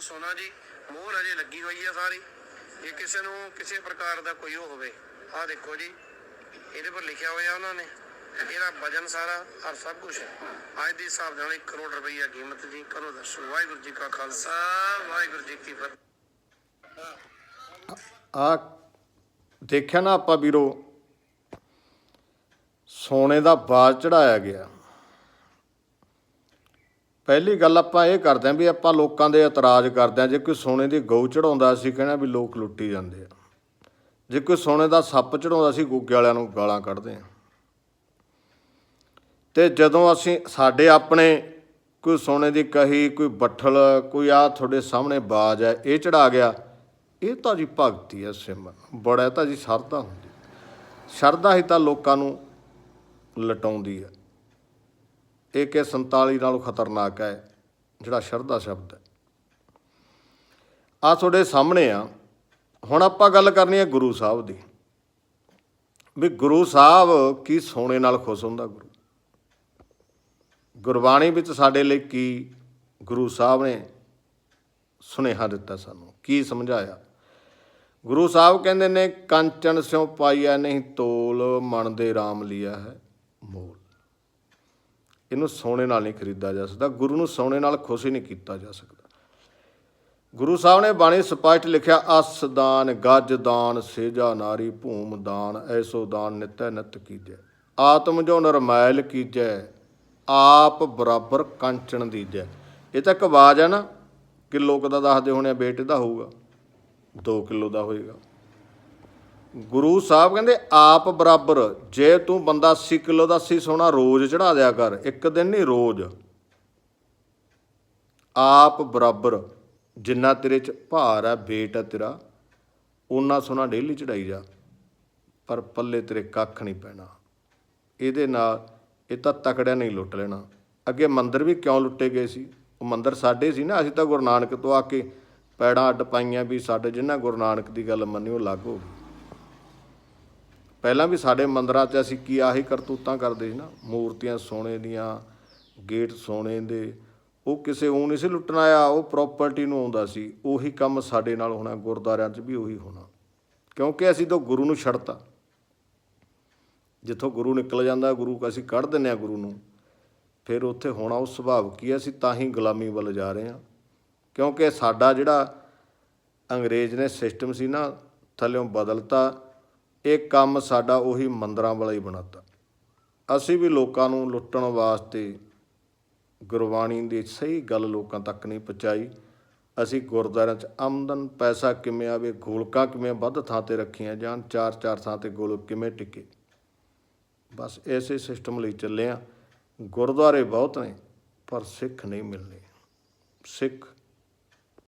ਸੋਨਾ ਜੀ, ਮੋਹਰ ਅਜੇ ਲੱਗੀ ਹੋਈ ਆ ਸਾਰੀ। ਜੇ ਕਿਸੇ ਨੂੰ, ਕਿਸੇ ਪ੍ਰਕਾਰ ਦਾ ਕੋਈ ਹੋਵੇ। ਆਹ ਦੇਖੋ ਜੀ, ਇਹਦੇ ਪਰ ਲਿਖਿਆ ਹੋਇਆ ਉਹਨਾਂ ਨੇ। ਇਹਦਾ ਵਜਨ ਸਾਰਾ ਔਰ ਸਭ ਕੁਝ ਅੱਜ ਦੇ ਹਿਸਾਬ ਨਾਲ 1 ਕਰੋੜ ਰੁਪਈਆ ਕੀਮਤ ਜੀ। ਕਰੋ ਦਰਸ਼ਨ। ਵਾਹਿਗੁਰੂ ਜੀ ਕਾ ਖਾਲਸਾ, ਵਾਹਿਗੁਰੂ ਜੀ ਕੀ ਫਤਿਹ। ਆ ਦੇਖਿਆ ਨਾ ਆਪਾਂ ਵੀਰੋ, ਸੋਨੇ ਦਾ ਬਾਜ ਚੜਾਇਆ ਗਿਆ। ਪਹਿਲੀ ਗੱਲ ਆਪਾਂ ਇਹ ਕਰਦੇ ਆਂ ਵੀ ਆਪਾਂ ਲੋਕਾਂ ਦੇ ਇਤਰਾਜ਼ ਕਰਦੇ ਆਂ ਜੇ ਕੋਈ ਸੋਨੇ ਦੀ ਗਊ ਚੜਾਉਂਦਾ ਅਸੀਂ ਕਹਿਣਾ ਵੀ ਲੋਕ ਲੁੱਟੀ ਜਾਂਦੇ ਆ। ਜੇ ਕੋਈ ਸੋਨੇ ਦਾ ਸੱਪ ਚੜਾਉਂਦਾ ਅਸੀਂ ਗੁੱਗੇ ਵਾਲਿਆਂ ਨੂੰ ਗਾਲਾਂ ਕੱਢਦੇ ਆਂ। ਤੇ ਜਦੋਂ ਅਸੀਂ, ਸਾਡੇ ਆਪਣੇ ਕੋਈ ਸੋਨੇ ਦੀ ਕਹੀ, ਕੋਈ ਬੱਠਲ, ਕੋਈ ਆ ਤੁਹਾਡੇ ਸਾਹਮਣੇ ਬਾਜ ਹੈ, ਇਹ ਚੜਾ ਗਿਆ, ਇਹ ਤਾਂ ਜੀ ਭਗਤੀ ਹੈ ਸਿਮਰ ਬੜਾ ਤਾਂ ਜੀ ਸ਼ਰਧਾ ਹੁੰਦੀ। ਸ਼ਰਧਾ ਹੀ ਤਾਂ ਲੋਕਾਂ ਨੂੰ ਲਟਾਉਂਦੀ ਹੈ। ਇਹ ਕਿ 47 ਨਾਲੋਂ ਖਤਰਨਾਕ ਹੈ, ਜਿਹੜਾ ਸ਼ਰਧਾ ਸ਼ਬਦ ਹੈ। ਆ ਤੁਹਾਡੇ ਸਾਹਮਣੇ ਆ। ਹੁਣ ਆਪਾਂ ਗੱਲ ਕਰਨੀ ਹੈ ਗੁਰੂ ਸਾਹਿਬ ਦੀ। ਵੀ ਗੁਰੂ ਸਾਹਿਬ ਕੀ ਸੋਨੇ ਨਾਲ ਖੁਸ਼ ਹੁੰਦਾ ਗੁਰੂ? ਗੁਰਬਾਣੀ ਵਿੱਚ ਸਾਡੇ ਲਈ ਕੀ ਗੁਰੂ ਸਾਹਿਬ ਨੇ ਸੁਨੇਹਾ ਦਿੱਤਾ ਸਾਨੂੰ? ਕੀ ਸਮਝਾਇਆ? ਗੁਰੂ ਸਾਹਿਬ ਕਹਿੰਦੇ ਨੇ, ਕੰਚਨ ਸਿਉ ਪਾਈਆ ਨਹੀਂ ਤੋਲ, ਮਨ ਦੇ RAM ਲਿਆ ਹੈ ਮੋਲ। ਇਹਨੂੰ ਸੋਨੇ ਨਾਲ ਨਹੀਂ ਖਰੀਦਾ ਜਾ ਸਕਦਾ, ਗੁਰੂ ਨੂੰ ਸੋਨੇ ਨਾਲ ਖੁਸ਼ ਹੀ ਨਹੀਂ ਕੀਤਾ ਜਾ ਸਕਦਾ। ਗੁਰੂ ਸਾਹਿਬ ਨੇ ਬਾਣੀ ਸਪਸ਼ਟ ਲਿਖਿਆ, ਅਸ ਦਾਨ, ਗੱਜ ਦਾਨ, ਸੇਜਾ ਨਾਰੀ, ਭੂਮ ਦਾਨ, ਐਸੋ ਦਾਨ ਨਿਤੈ ਨਿਤ ਕੀਜੈ। ਆਤਮ ਜੋ ਨਰਮੈਲ ਕੀਜੈ, ਆਪ ਬਰਾਬਰ ਕੰਚਨ ਦੀਜੈ। ਇਹ ਤਾਂ ਇੱਕ ਆਵਾਜ਼ ਹੈ ਨਾ, ਕਿਲੋ ਕੁ ਦਾ ਦੱਸਦੇ ਹੋਣੇ ਆ weight ਦਾ ਹੋਊਗਾ 2 ਕਿਲੋ ਦਾ ਹੋਏਗਾ। ਗੁਰੂ ਸਾਹਿਬ ਕਹਿੰਦੇ, ਆਪ ਬਰਾਬਰ, ਜੇ ਤੂੰ ਬੰਦਾ 80 ਕਿਲੋ ਦਾ 80 ਸੋਨਾ ਰੋਜ਼ ਚੜਾ ਦਿਆ ਕਰ, ਇੱਕ ਦਿਨ ਨਹੀਂ, ਰੋਜ਼। ਆਪ ਬਰਾਬਰ, ਜਿੰਨਾ ਤੇਰੇ ਚ ਭਾਰ ਹੈ, weight ਹੈ ਤੇਰਾ ਉਹਨਾਂ ਸੋਨਾ ਡੇਲੀ ਚੜਾਈ ਜਾ। ਪਰ ਪੱਲੇ ਤੇਰੇ ਕੱਖ ਨਹੀਂ ਪੈਣਾ। ਇਹਦੇ ਨਾਲ ਇਹ ਤਾਂ ਤਕੜਿਆ ਨਹੀਂ ਲੁੱਟ ਲੈਣਾ। ਅੱਗੇ ਮੰਦਰ ਵੀ ਕਿਉਂ ਲੁੱਟੇ ਗਏ ਸੀ? ਉਹ ਮੰਦਰ ਸਾਡੇ ਸੀ ਨਾ, ਅਸੀਂ ਤਾਂ ਗੁਰੂ ਨਾਨਕ ਤੋਂ ਆ ਕੇ ਪੈੜਾਂ ਅੱਡ ਪਾਈਆਂ ਵੀ ਸਾਡੇ ਜਿਨ੍ਹਾਂ ਗੁਰੂ ਨਾਨਕ ਦੀ ਗੱਲ ਮੰਨੀ ਉਹ ਲੱਗ ਹੋ ਗਈ। ਪਹਿਲਾਂ ਵੀ ਸਾਡੇ ਮੰਦਰਾਂ 'ਚ ਅਸੀਂ ਕੀ ਆਹੀ ਕਰਤੂਤਾਂ ਕਰਦੇ ਸੀ ਨਾ, ਮੂਰਤੀਆਂ ਸੋਨੇ ਦੀਆਂ, ਗੇਟ ਸੋਨੇ ਦੇ, ਉਹ ਕਿਸੇ ਉਹ ਨਹੀਂ ਸੀ ਲੁੱਟਣ ਆਇਆ, ਉਹ ਪ੍ਰਾਪਰਟੀ ਨੂੰ ਆਉਂਦਾ ਸੀ, ਉਹੀ ਕੰਮ ਸਾਡੇ ਨਾਲ ਹੋਣਾ, ਗੁਰਦੁਆਰਿਆਂ 'ਚ ਵੀ ਉਹੀ ਹੋਣਾ। ਕਿਉਂਕਿ ਅਸੀਂ ਤਾਂ ਗੁਰੂ ਨੂੰ ਛੱਡਤਾ। ਜਿੱਥੋਂ ਗੁਰੂ ਨਿਕਲ ਜਾਂਦਾ, ਗੁਰੂ ਅਸੀਂ ਕੱਢ ਦਿੰਨੇ ਆ ਗੁਰੂ ਨੂੰ। ਫਿਰ ਉੱਥੇ ਹੋਣਾ ਉਹ ਸੁਭਾਵ ਕੀ ਹੈ, ਅਸੀਂ ਤਾਂ ਹੀ ਗੁਲਾਮੀ ਵੱਲ ਜਾ ਰਹੇ ਹਾਂ। ਕਿਉਂਕਿ ਸਾਡਾ ਜਿਹੜਾ ਅੰਗਰੇਜ਼ ਨੇ ਸਿਸਟਮ ਸੀ ਨਾ, ਥੱਲਿਓਂ ਬਦਲਤਾ ਇਹ ਕੰਮ ਸਾਡਾ ਉਹੀ ਮੰਦਰਾਂ ਵਾਲਾ ਹੀ ਬਣਾਤਾ। ਅਸੀਂ ਵੀ ਲੋਕਾਂ ਨੂੰ ਲੁੱਟਣ ਵਾਸਤੇ ਗੁਰਬਾਣੀ ਦੀ ਸਹੀ ਗੱਲ ਲੋਕਾਂ ਤੱਕ ਨਹੀਂ ਪਹੁੰਚਾਈ। ਅਸੀਂ ਗੁਰਦੁਆਰਿਆਂ 'ਚ ਆਮਦਨ, ਪੈਸਾ ਕਿਵੇਂ ਆਵੇ, ਗੋਲਕਾਂ ਕਿਵੇਂ ਵੱਧ ਥਾਂ ਤੇ ਰੱਖੀਆਂ ਜਾਣ ਚਾਰ ਚਾਰ ਥਾਂ ਤੇ ਗੋਲਕ ਕਿਵੇਂ ਟਿਕੇ। ਬਸ ਐਸੇ ਸਿਸਟਮ ਲਈ ਚੱਲੇ ਆ। ਗੁਰਦੁਆਰੇ ਬਹੁਤ ਨੇ, ਪਰ ਸਿੱਖ ਨਹੀਂ ਮਿਲਨੇ। ਸਿੱਖ